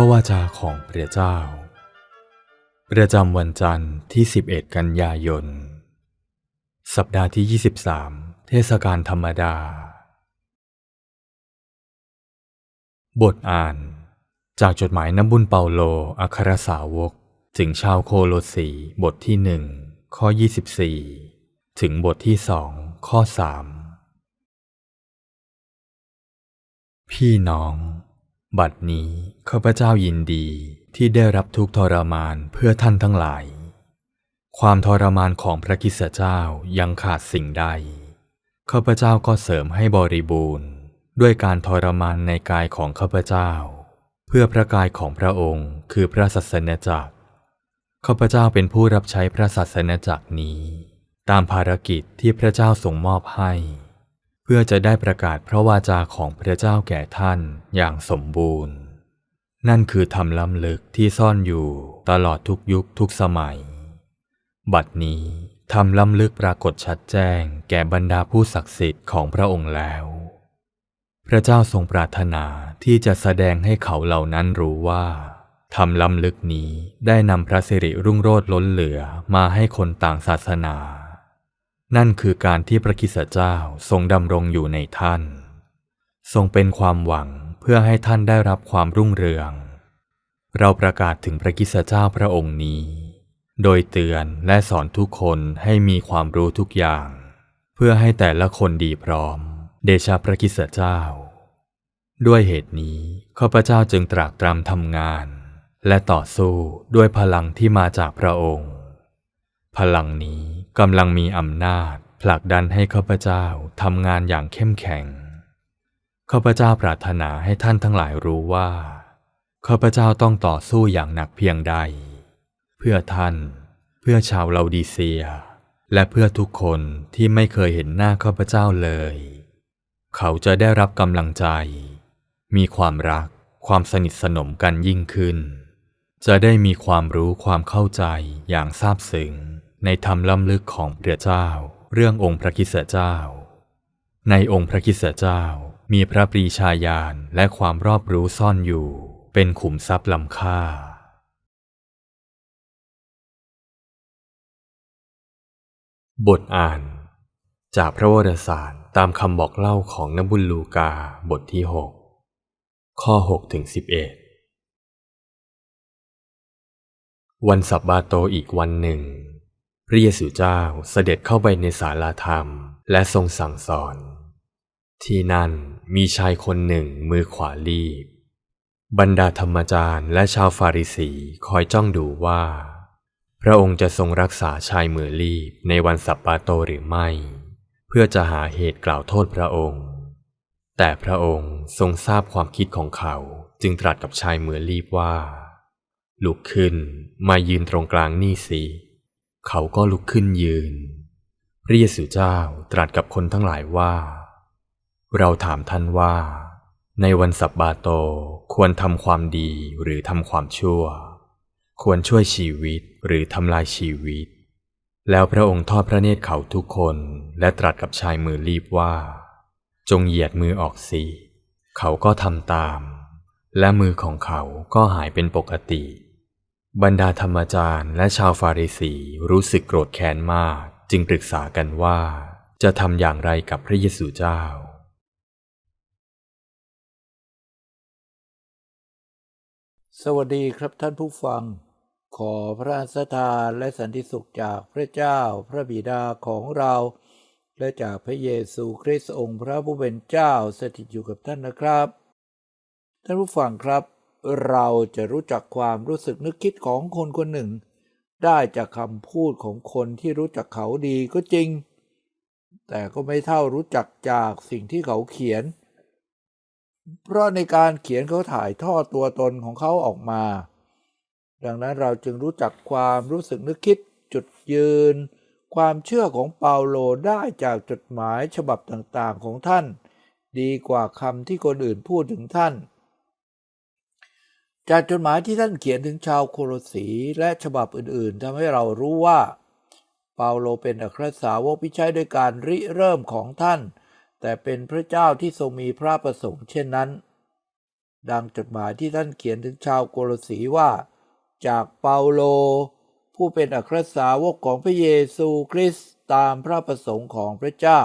พระวาจาของพระเจ้า ประจำวันจันทร์ที่ 11 กันยายน สัปดาห์ที่ 23 เทศกาลธรรมดา บทอ่าน จากจดหมายน้ำบุญเปาโลอัครสาวก ถึงชาวโคโลสีบทที่หนึ่งข้อ 24 ถึงบทที่สองข้อ 3 พี่น้อง บัดนี้ข้าพเจ้ายินดีที่ได้รับทุกทรมานเพื่อท่านทั้งหลาย ความทรมานของพระคริสเจ้ายังขาดสิ่งใด ข้าพเจ้าก็เสริมให้บริบูรณ์ ด้วยการทรมานในกายของข้าพเจ้า เพื่อพระกายของพระองค์คือพระศาสนจักร ข้าพเจ้าเป็นผู้รับใช้พระศาสนจักรนี้ ตามภารกิจที่พระเจ้าทรงมอบให้ พื่อจะได้ประกาศพระวาจาของพระเจ้าแก่ท่านอย่างสมบูรณ์ นั่นคือธรรมล้ำลึกที่ซ่อนอยู่ตลอดทุกยุคทุกสมัย บัดนี้ธรรมล้ำลึกปรากฏชัดแจ้งแก่บรรดาผู้ศักดิ์สิทธิ์ของพระองค์แล้ว พระเจ้าทรงปรารถนาที่จะแสดงให้เขาเหล่านั้นรู้ว่าธรรมล้ำลึกนี้ได้นำพระสิริรุ่งโรจน์ล้นเหลือมาให้คนต่างศาสนา นั่นคือการที่พระคิสตเจ้าทรงดำรงอยู่ในท่าน ทรงเป็นความหวังเพื่อให้ท่านได้รับความรุ่งเรือง เราประกาศถึงพระคิสตเจ้าพระองค์นี้ โดยเตือนและสอนทุกคนให้มีความรู้ทุกอย่าง เพื่อให้แต่ละคนดีพร้อม เดชะพระคิสตเจ้า ด้วยเหตุนี้ข้าพเจ้าจึงตรากตรำทำงาน และต่อสู้ด้วยพลังที่มาจากพระองค์ พลังนี้ กำลังมีอำนาจผลักดันให้ข้าพเจ้าทำงานอย่างเข้มแข็ง ข้าพเจ้าปรารถนาให้ท่านทั้งหลายรู้ว่า ข้าพเจ้าต้องต่อสู้อย่างหนักเพียงใด เพื่อท่าน เพื่อชาวลาดีเซีย และเพื่อทุกคนที่ไม่เคยเห็นหน้าข้าพเจ้าเลย เขาจะได้รับกำลังใจ มีความรักความสนิทสนมกันยิ่งขึ้น จะได้มีความรู้ความเข้าใจอย่างซาบซึ้ง ในธรรมล้ำลึกของพระเจ้า เรื่ององค์พระคิสเจ้า ในองค์พระคิสเจ้ามีพระปรีชาญาณและความรอบรู้ซ่อนอยู่ เป็นขุมทรัพย์ล้ำค่า บทอ่าน จากพระวรสารตามคำบอกเล่าของนบุญลูกาบทที่ 6 ข้อ6ถึง11 วันสับบาโตอีกวันหนึ่ง พระเยซูเจ้าเสด็จเข้าไปในศาลาธรรม และทรงสั่งสอน ที่นั่นมีชายคนหนึ่งมือขวาลีบบรรดาธรรมจารย์และชาวฟาริสีคอยจ้องดูว่า พระองค์จะทรงรักษาชายมือลีบในวันสับบาโตหรือไม่ เพื่อจะหาเหตุกล่าวโทษพระองค์ แต่พระองค์ทรงทราบความคิดของเขาจึงตรัสกับชายมือลีบว่า ลุกขึ้นมายืนตรงกลางนี่สิเขาก็ลุกขึ้นยืน พระเยซูเจ้าตรัสกับคนทั้งหลายว่า เราถามท่านว่า ในวันสับบาโตควรทำความดีหรือทำความชั่ว ควรช่วยชีวิตหรือทำลายชีวิต แล้วพระองค์ทอดพระเนตรเขาทุกคนและตรัสกับชายมือรีบว่า จงเหยียดมือออกสิเขาก็ทำตาม และมือของเขาก็หายเป็นปกติ บรรดาธรรมจารย์และชาวฟาริสีรู้สึกโกรธแค้นมาก จึงปรึกษากันว่า จะทำอย่างไรกับพระเยซูเจ้า สวัสดีครับท่านผู้ฟัง ขอพระสถานและสันติสุขจากพระเจ้าพระบิดาของเรา และจากพระเยซูคริสต์องค์พระผู้เป็นเจ้าสถิตอยู่กับท่านนะครับ ท่านผู้ฟังครับ เราจะรู้จักความรู้สึกนึกคิดของคนคนหนึ่ง ได้จากคำพูดของคนที่รู้จักเขาดีก็จริง แต่ก็ไม่เท่ารู้จักจากสิ่งที่เขาเขียน เพราะในการเขียนเขาถ่ายทอดตัวตนของเขาออกมา ดังนั้นเราจึงรู้จักความรู้สึกนึกคิดจุดยืน ความเชื่อของเปาโลได้จากจดหมายฉบับต่างๆของท่าน ดีกว่าคำที่คนอื่นพูดถึงท่าน จากจดหมายที่ท่านเขียนถึงชาวโคโลสีและฉบับอื่นๆทำให้เรารู้ว่า เปาโลเป็นอัครสาวกพิชัยด้วยการริเริ่มของท่าน แต่เป็นพระเจ้าที่ทรงมีพระประสงค์เช่นนั้น ดังจดหมายที่ท่านเขียนถึงชาวโกลสีว่า จากเปาโล ผู้เป็นอัครสาวกของพระเยซูคริสต์ตามพระประสงค์ของพระเจ้า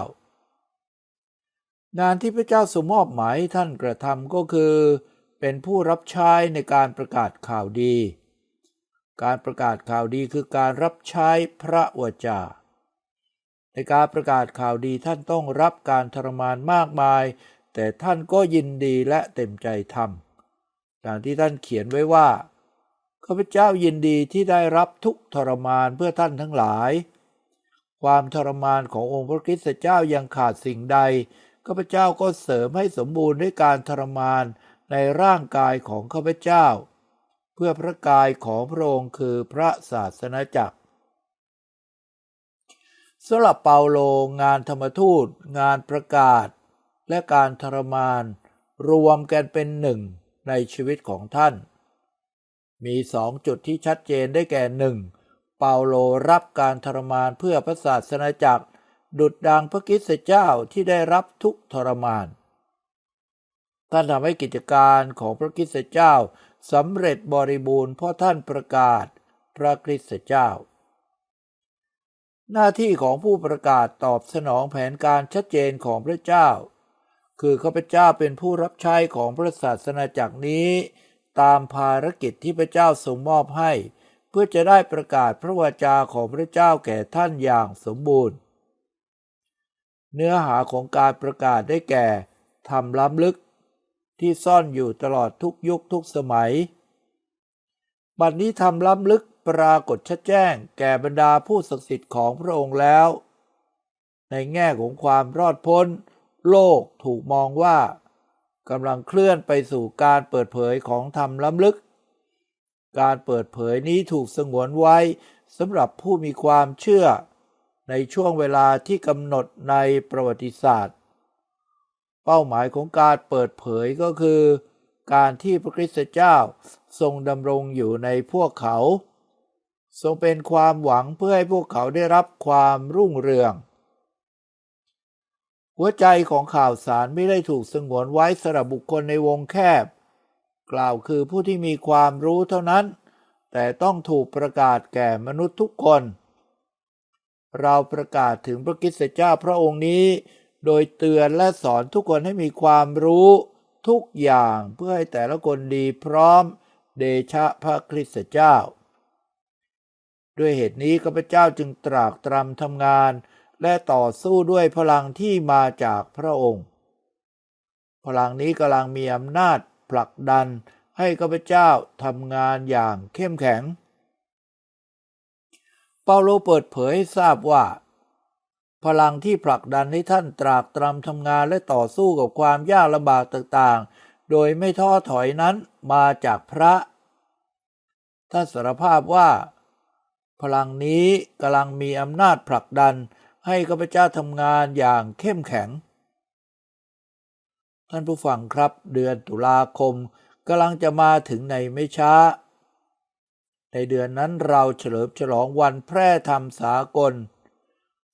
งานที่พระเจ้าสมมอบหมายให้ท่านกระทำก็คือ เป็นผู้รับใช้ในการประกาศข่าวดี การประกาศข่าวดีคือการรับใช้พระวจา ในการประกาศข่าวดีท่านต้องรับการทรมานมากมาย แต่ท่านก็ยินดีและเต็มใจทำดังที่ท่านเขียนไว้ว่าข้าพเจ้ายินดีที่ได้รับทุกทรมานเพื่อท่านทั้งหลาย ความทรมานขององค์พระคริสต์เจ้ายังขาดสิ่งใดข้าพเจ้าก็เสริมให้สมบูรณ์ด้วยการทรมาน ในร่างกายของข้าพเจ้า เพื่อพระกายของพระองค์คือพระศาสนาจักรสำหรับเปาโลงานธรรมทูต งานประกาศ และการทรมาน รวมกันเป็นหนึ่งในชีวิตของท่าน มีสองจุดที่ชัดเจนได้แก่หนึ่งเปาโลรับการทรมานเพื่อพระศาสนาจักร ดุดดังพระคริสต์เจ้าที่ได้รับทุกทรมาน ท่านทำให้กิจการของพระคริสตเจ้าสำเร็จบริบูรณ์เพราะท่านประกาศพระคริสตเจ้า หน้าที่ของผู้ประกาศตอบสนองแผนการชัดเจนของพระเจ้า คือข้าพเจ้าเป็นผู้รับใช้ของพระศาสนาจักรนี้ ตามภารกิจที่พระเจ้าทรงมอบให้ เพื่อจะได้ประกาศพระวจาของพระเจ้าแก่ท่านอย่างสมบูรณ์ เนื้อหาของการประกาศได้แก่ทำล้ำลึก ที่ซ่อนอยู่ตลอดทุกยุคทุกสมัย บัดนี้ทำล้ำลึกปรากฏชัดแจ้งแก่บรรดาผู้ศักดิ์สิทธิ์ของพระองค์แล้ว ในแง่ของความรอดพ้น โลกถูกมองว่ากำลังเคลื่อนไปสู่การเปิดเผยของธรรมล้ำลึก การเปิดเผยนี้ถูกสงวนไว้สำหรับผู้มีความเชื่อในช่วงเวลาที่กำหนดในประวัติศาสตร์ เป้าหมายของการเปิดเผยก็คือ การที่พระคริสต์เจ้าทรงดำรงอยู่ในพวกเขา ทรงเป็นความหวังเพื่อให้พวกเขาได้รับความรุ่งเรือง หัวใจของข่าวสารไม่ได้ถูกสงวนไว้สำหรับบุคคลในวงแคบ กล่าวคือผู้ที่มีความรู้เท่านั้น แต่ต้องถูกประกาศแก่มนุษย์ทุกคน เราประกาศถึงพระคริสตเจ้าพระองค์นี้ โดยเตือนและสอนทุกคนให้มีความรู้ทุกอย่างเพื่อให้แต่ละคนดีพร้อมเดชะพระคริสต์เจ้า ด้วยเหตุนี้ข้าพเจ้าจึงตรากตรำทำงาน และต่อสู้ด้วยพลังที่มาจากพระองค์ พลังนี้กำลังมีอำนาจผลักดันให้ข้าพเจ้าทำงานอย่างเข้มแข็ง เปาโลเปิดเผยให้ทราบว่า พลังที่ผลักดันให้ท่านตรากตรำทำงานและต่อสู้กับความยากลำบากต่างๆ โดยไม่ท้อถอยนั้นมาจากพระ ท่านสารภาพว่า พลังนี้กำลังมีอำนาจผลักดันให้ข้าพเจ้าทำงานอย่างเข้มแข็ง ท่านผู้ฟังครับเดือนตุลาคมกำลังจะมาถึงในไม่ช้า ในเดือนนั้นเราเฉลิมฉลองวันแพร่ธรรมสากล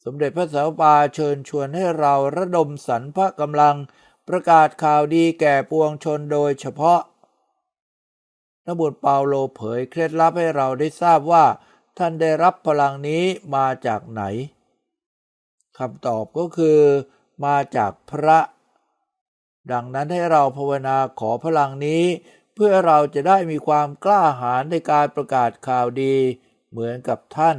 สมเด็จพระสัมปาเชิญชวนให้เราระดมสรรพกำลังประกาศข่าวดีแก่ปวงชนโดยเฉพาะนบุตรเปาโลเผยเคล็ดลับให้เราได้ทราบว่า ท่านได้รับพลังนี้มาจากไหนคำตอบก็คือมาจากพระ ดังนั้นให้เราภาวนาขอพลังนี้ เพื่อเราจะได้มีความกล้าหาญในการประกาศข่าวดีเหมือนกับท่าน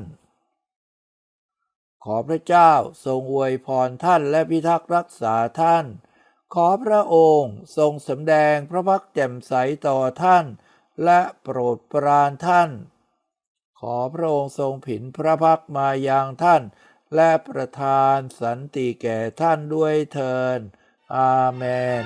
ขอพระเจ้าทรงอวยพรท่านและพิทักษ์รักษาท่าน ขอพระองค์ทรงสำแดงพระพักแจ่มใสต่อท่าน และโปรดปรานท่าน ขอพระองค์ทรงผินพระพักมายังท่าน และประทานสันติแก่ท่านด้วยเทินอาเมน